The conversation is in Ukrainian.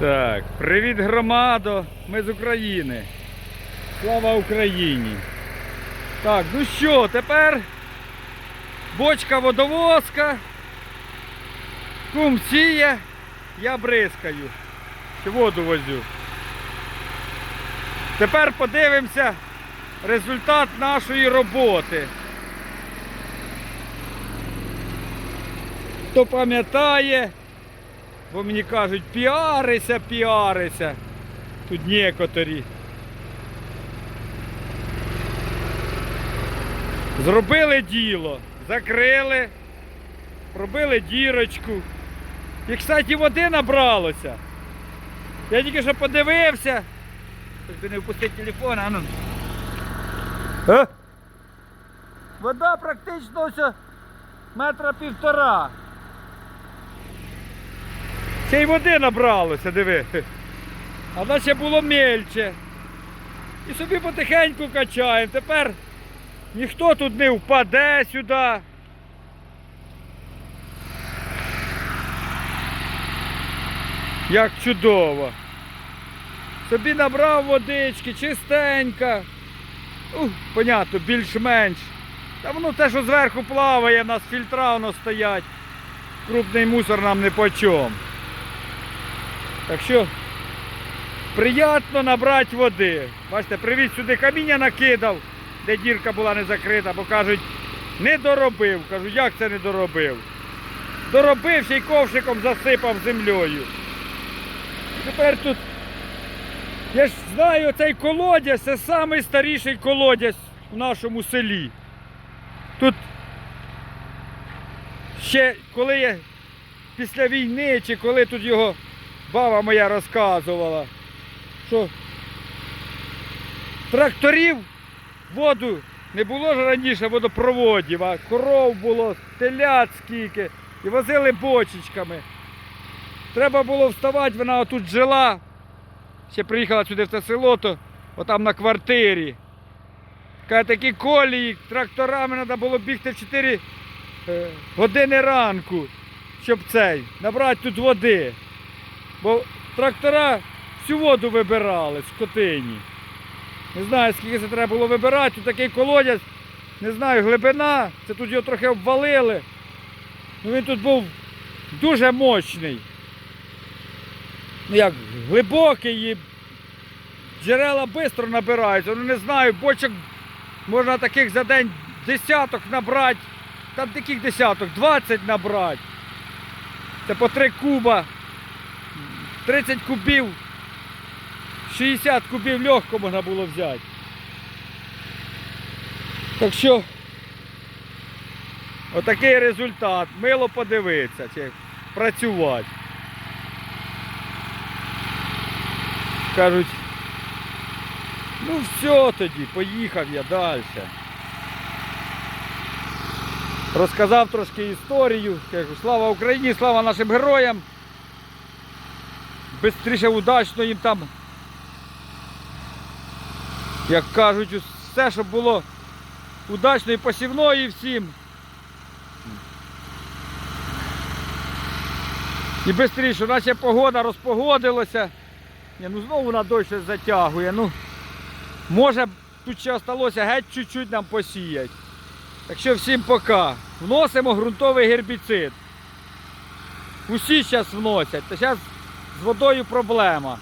Так, привіт громадо, ми з України. Слава Україні. Так, ну що, тепер бочка водовозка. Кум сіє, я бризкаю. Воду возю. Тепер подивимося результат нашої роботи. Хто пам'ятає, бо мені кажуть, піарися, піарися. Тут некоторі. Зробили діло, закрили, пробили дірочку. І, кстати, води набралося. Я тільки що подивився. Би не впустити телефон, а ну. А? Вода практично метра півтора. Ще й води набралося, диви. А наче було мельче. І собі потихеньку качаємо. Тепер ніхто тут не впаде сюди. Як чудово. Собі набрав водички, чистенька. Ну, понятно, більш-менш. Та воно те, що зверху плаває, в нас фільтра воно стоять. Крупний мусор нам не почом. Так що приємно набрати води. Бачите, привіз сюди каміння накидав, де дірка була не закрита, бо кажуть, не доробив. Кажу, як це не доробив? Доробив ще й ковшиком засипав землею. Тепер тут, я ж знаю, цей колодязь це найстаріший колодязь в нашому селі. Тут ще коли я після війни, чи коли тут його баба моя розказувала, що тракторів воду не було ж раніше водопроводів, а коров було, телят скільки, і возили бочечками. Треба було вставати, вона отут жила. Ще приїхала сюди в це село, то отам на квартирі. Каже, такі колії, тракторами треба було бігти в 4 е, години ранку, щоб цей, набрати тут води. Бо трактора всю воду вибирали з котині. Не знаю, скільки це треба було вибирати. Тут такий колодязь, не знаю, глибина. Це тут його трохи обвалили. Ну, він тут був дуже мощний. Ну як, глибокий і джерела швидко набираються. Ну не знаю, бочок можна таких за день десяток набрати. Там таких десяток, 20 набрати. Це по 3 куба. 30 кубів. 60 кубів легко можна було взяти. Так що отакий результат. Мило подивитися, чи працювати. Кажуть, ну все тоді, поїхав я далі. Розказав трошки історію. Кажу, слава Україні, слава нашим героям. Бистріше удачно їм там. Як кажуть, все, щоб було удачно і посівної всім. І швидше, наче погода розпогодилася. Ні, ну знову на дощ затягує. Ну, може тут ще залишилося геть чуть-чуть нам посіять. Так що всім пока. Вносимо ґрунтовий гербіцид. Усі зараз вносять. Та зараз з водою проблема.